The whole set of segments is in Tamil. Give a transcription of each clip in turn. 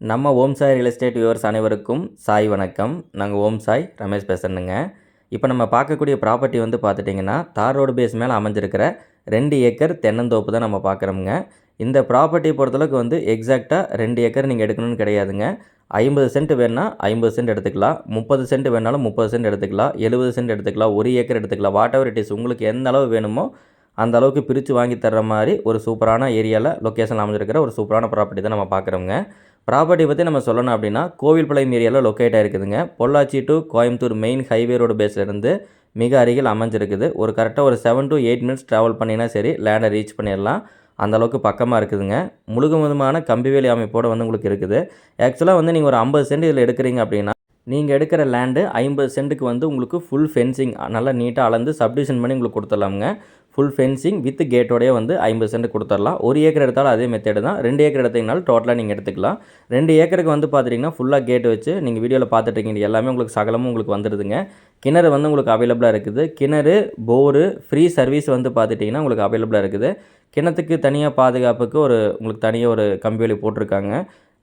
நம்ம Om Sai real estate viewers அனைவருக்கும் சாய் வணக்கம். நாங்கள் ஓம் சாய் ரமேஷ் பேசுகிறேங்க இப்போ நம்ம பார்க்கக்கூடிய ப்ராப்பர்ட்டி வந்து பார்த்துட்டிங்கன்னா தார் ரோடு பேஸ் மேலே அமைஞ்சிருக்கிற ரெண்டு ஏக்கர் தென்னந்தோப்பு தான் நம்ம பார்க்குறோமுங்க. இந்த ப்ராப்பர்ட்டியை பொறுத்தளவுக்கு வந்து எக்ஸாக்டாக ரெண்டு ஏக்கர் நீங்கள் எடுக்கணும்னு கிடையாதுங்க. ஐம்பது சென்ட் வேணால் ஐம்பது சென்ட் எடுத்துக்கலாம். முப்பது சென்ட் வேணாலும் முப்பது சென்ட் எடுத்துக்கலாம். எழுபது சென்ட் எடுத்துக்கலாம். ஒரு ஏக்கர் எடுத்துக்கலாம். வாட் எவர் இட் இஸ் உங்களுக்கு எந்த அளவு வேணுமோ அந்த அளவுக்கு பிரித்து வாங்கி தர்ற மாதிரி ஒரு சூப்பரான ஏரியாவில் லொக்கேஷன் அமைஞ்சிருக்கிற ஒரு சூப்பரான ப்ராப்பர்ட்டி தான் நம்ம பார்க்குறோங்க ப்ராப்பர்ட்டி பற்றி நம்ம சொல்லணும் அப்படின்னா கோவில்பாளையம் ஏரியாவில் locate ஆகிருக்குதுங்க Pollachi to Coimbatore main highway road பேஸ்லேருந்து மிக அருகில் அமைஞ்சிருக்குது. ஒரு கரெக்டாக ஒரு seven to eight minutes travel பண்ணினா சரி லேண்டை ரீச் பண்ணிடலாம். அந்த அளவுக்கு பக்கமாக இருக்குதுங்க. முழுகுமுதுமான கம்பிவேலி அமைப்போடு வந்து உங்களுக்கு இருக்குது. ஆக்சுவலாக வந்து நீங்கள் ஒரு ஐம்பது சென்ட் இதில் எடுக்கிறீங்க அப்படின்னா நீங்கள் எடுக்கிற லேண்டு ஐம்பது சென்ட்டுக்கு வந்து உங்களுக்கு ஃபுல் ஃபென்சிங் நல்லா நீட்டாக அளந்து சப்டிஷன் பண்ணி உங்களுக்கு கொடுத்துடலாமுங்க. ஃபுல் ஃபென்சிங் வித் கேட்டோடய வந்து ஐம்பது சென்ட் கொடுத்துடலாம் ஒரு ஏக்கர் எடுத்தாலும் அதே மெத்தேடு தான். ரெண்டு ஏக்கர் எடுத்தீங்கனாலும் டோட்டலாக நீங்கள் எடுத்துக்கலாம். ரெண்டு ஏக்கருக்கு வந்து பார்த்துட்டிங்கன்னா ஃபுல்லாக கேட் வச்சு நீங்கள் வீடியோவில் பார்த்துட்ருக்கீங்க எல்லாமே உங்களுக்கு சகலமும் உங்களுக்கு வந்துடுதுங்க கிணறு வந்து உங்களுக்கு அவைலபிளாக இருக்குது. கிணறு போரு ஃப்ரீ சர்வீஸ் வந்து பார்த்துட்டிங்கன்னா உங்களுக்கு அவைலபிளாக இருக்குது. கிணத்துக்கு தனியாக பாதுகாப்புக்கு ஒரு உங்களுக்கு தனியாக ஒரு கம்பி போட்டிருக்காங்க.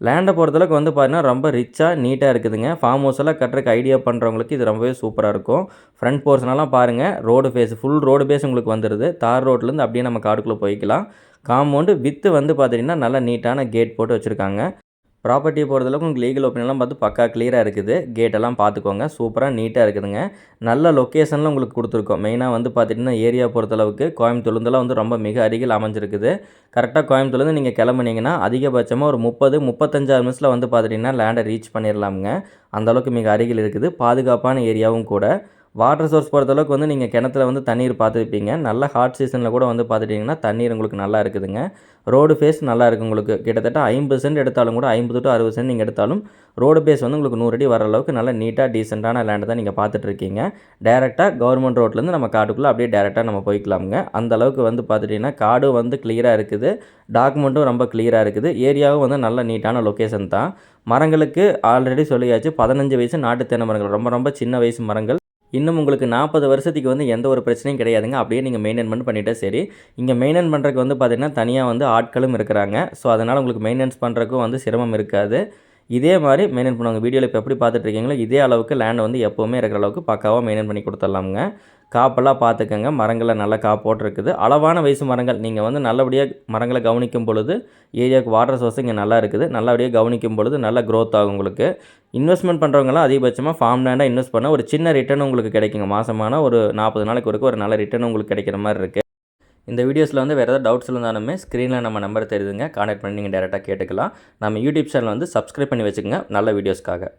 லேண்டை பொறுத்தளவுக்கு வந்து பார்த்தீங்கன்னா ரொம்ப ரிச்சாக நீட்டாக இருக்குதுங்க. ஃபார்ம் ஹவுஸ் எல்லாம் கட்டுறக்கு ஐடியா பண்ணுறவங்களுக்கு இது ரொம்பவே சூப்பராக இருக்கும். ஃப்ரண்ட் போர்ஷனெல்லாம் பாருங்கள் road face full road face உங்களுக்கு வந்துடுது தார் ரோட்லேருந்து அப்படியே நம்ம காடுக்குள்ளே போய்க்கலாம். காம்பவுண்டு வித்து வந்து பார்த்திங்கன்னா நல்லா நீட்டான கேட் போட்டு வச்சுருக்காங்க. ப்ராப்பர்ட்டியை பொறுத்தளவுக்கு உங்களுக்கு லீகல் ஒப்பீனியெலாம் பார்த்து பக்கா கிளியராக இருக்குது. கேட்டெல்லாம் பார்த்துக்கோங்க. சூப்பராக நீட்டாக இருக்குதுங்க. நல்ல லொக்கேஷனில் உங்களுக்கு கொடுத்துருக்கோம். மெயினாக வந்து பார்த்திங்கன்னா ஏரியா பொறுத்தளவுக்கு கோயம்புத்தூர்லேருந்துலாம் வந்து ரொம்ப மிக அருகில் அமைஞ்சிருக்குது. கரெக்டாக கோயம்புத்தூர்லேருந்து நீங்கள் கிளம்புனீங்கன்னா அதிகபட்சமாக ஒரு முப்பது முப்பத்தஞ்சாறு நிமிஷத்தில் வந்து பார்த்துட்டிங்கன்னா லேண்டை ரீச் பண்ணிடலாமுங்க அந்தளவுக்கு மிக அருகில் இருக்குது. பாதுகாப்பான ஏரியாவும் கூட. வாட்டர் சோர்ஸ் பொறுத்தளவுக்கு வந்து நீங்கள் கிணத்துல வந்து தண்ணீர் பார்த்துருப்பீங்க நல்ல ஹாட் சீசனில் கூட வந்து பார்த்துட்டிங்கன்னா தண்ணீர் உங்களுக்கு நல்லா இருக்குதுங்க. ரோடு ஃபேஸ் நல்லா இருக்குது உங்களுக்கு. கிட்டத்தட்ட ஐம்பது சென்ட் எடுத்தாலும் கூட ஐம்பது டு அறுபது சென்ட் நீங்கள் எடுத்தாலும் ரோடு பேஸ் வந்து உங்களுக்கு நூறு அடி வர அளவுக்கு நல்ல நீட்டாக டீசெண்டான லேண்டு தான் நீங்கள் பார்த்துட்ருக்கீங்க டேரெக்டாக கவர்மெண்ட் ரோட்லேருந்து நம்ம காட்டுக்குள்ளே அப்படியே டேரெக்டாக நம்ம போய்க்கலாமுங்க. அந்த அளவுக்கு வந்து பார்த்துட்டிங்கன்னா காடும் வந்து கிளியராக இருக்குது. டாக்குமெண்ட்டும் ரொம்ப கிளியராக இருக்குது. ஏரியாவும் வந்து நல்ல நீட்டான லொக்கேஷன் தான். மரங்களுக்கு ஆல்ரெடி சொல்லியாச்சு. பதினஞ்சு வயசு நாட்டு தென்னை மரங்கள். ரொம்ப ரொம்ப சின்ன வயசு மரங்கள். இன்னும் உங்களுக்கு நாற்பது வருஷத்துக்கு வந்து எந்த ஒரு பிரச்சனையும் கிடையாதுங்க. அப்படியே நீங்கள் மெயின்டைன் பண்ணி சரி. இங்கே மெயின்டைன் பண்ணுறதுக்கு வந்து பார்த்திங்கன்னா தனியாக வந்து ஆட்களும் இருக்கிறாங்க. ஸோ அதனால் உங்களுக்கு மெயின்டெனன்ஸ் பண்ணுறதுக்கும் வந்து சிரமம் இருக்காது. இதே மாதிரி மெயின்டைன் பண்ணுவாங்க. வீடியோவில் இப்போ எப்படி பார்த்துட்ருக்கீங்களோ இதே அளவுக்கு லேண்டை வந்து எப்போவுமே இருக்கிற அளவுக்கு பக்காவாக மெயின்டைன் பண்ணி கொடுத்துடலாமுங்க. காப்பெல்லாம் பார்த்துக்கங்க. மரங்களை நல்லா காப்போட்டுருக்குது அளவான வயசு மரங்கள் நீங்கள் வந்து நல்லபடியாக மரங்களை கவனிக்கும் பொழுது ஏரியாவுக்கு வாட்டர் சோர்ஸ் இங்கே நல்லா இருக்குது. நல்லபடியாக கவனிக்கும் பொழுது நல்லா க்ரோத் ஆகும் உங்களுக்கு. இன்வெஸ்ட்மெண்ட் பண்ணுறவங்களாம் அதிகபட்சமாக ஃபார்ம் லேண்டாக இன்வெஸ்ட் பண்ணால் ஒரு சின்ன ரிட்டர்ன் உங்களுக்கு கிடைக்குங்க. மாதமான ஒரு நாற்பது நாளைக்கு வரைக்கும் ஒரு நல்ல ரிட்டர்ன் உங்களுக்கு கிடைக்கிற மாதிரி இருக்குது இந்த வீடியோஸில் வந்து வேறு ஏதாவது டவுட்ஸ் இருந்தாலுமே ஸ்க்ரீனில் நம்ம நம்பர் தெரியுதுங்க. கான்டாக்ட் பண்ணி நீங்கள் டேரெக்டாக கேட்டுக்கலாம். நம்ம யூடியூப் சேனல் வந்து சப்ஸ்கிரைப் பண்ணி வச்சுக்கோங்க. நல்ல வீடியோஸ்க்காக